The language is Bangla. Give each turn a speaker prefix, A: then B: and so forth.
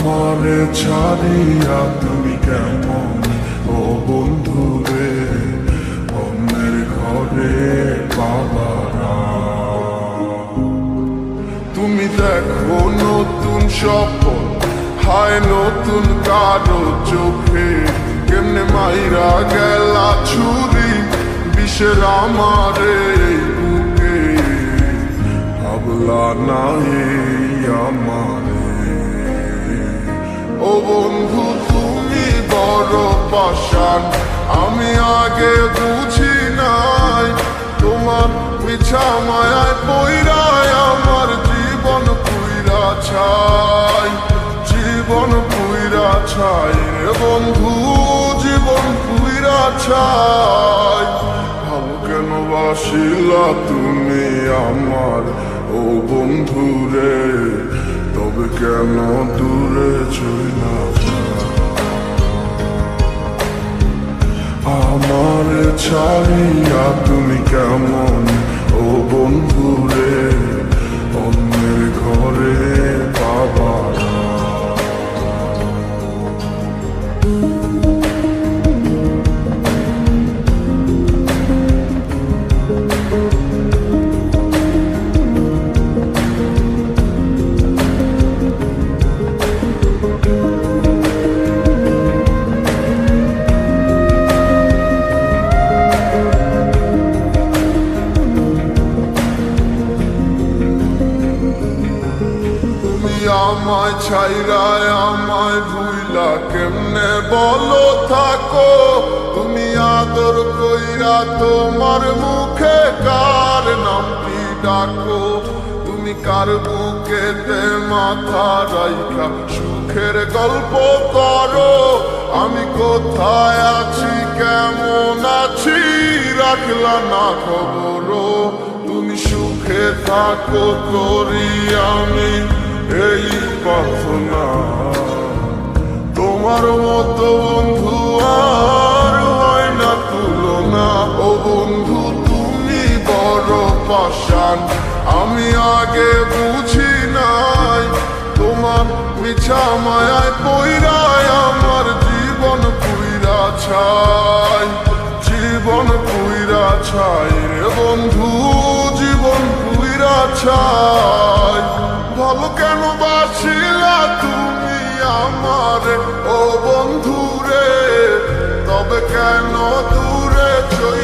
A: আমারে ছাড়িয়া তুমি কেমন? ও বন্ধু রে অন্যের ঘরে বাবারা। তুমি দেখো নতুন স্বপন হায় নতুন কারও চোখে। কেমনে মাইরা গেলা ছুরি, বিষের আমারে বুকে। ভাবলা না এই আমারে বন্ধু, তুমি বড় পাশান আমি আগে বুঝি নাই, তোমার মিছা মায়ায় পইরায় আমার জীবন পুইরা ছাই। জীবন পুইরা ছাই রে বন্ধু, জীবন পুইরা ছাই। ভালো কেন বাসিলা তুমি আমার? ও বন্ধু রে তবে কেন দূরে চইলা আমার ছাড়িয়া তুমি কেমন? ও বন্ধু আমায় ছাইরায় আমায় ভুইলা কেমনে? বলো, থাকো, তুমি আদর কইরা তোমার মুখে কার নামটি ডাকো? তুমি কার বুকেতে মাথা রাইখা? সুখের গল্প করো, আমি কোথায় আছি, কেমন আছি, রাখলা না খবরও? তুমি সুখে থাকো করি আমি। পাশান আমি আগে বুঝি নাই, তোমার মিছা মায়ায় পইরায় আমার জীবন পুইরা ছাই। জীবন পুইরা ছাই রে বন্ধু, জীবন পুইরা ছাই। ভালো কেন বাসিলা তুমি আমার? ও বন্ধু রে, তবে কেন দূরে চই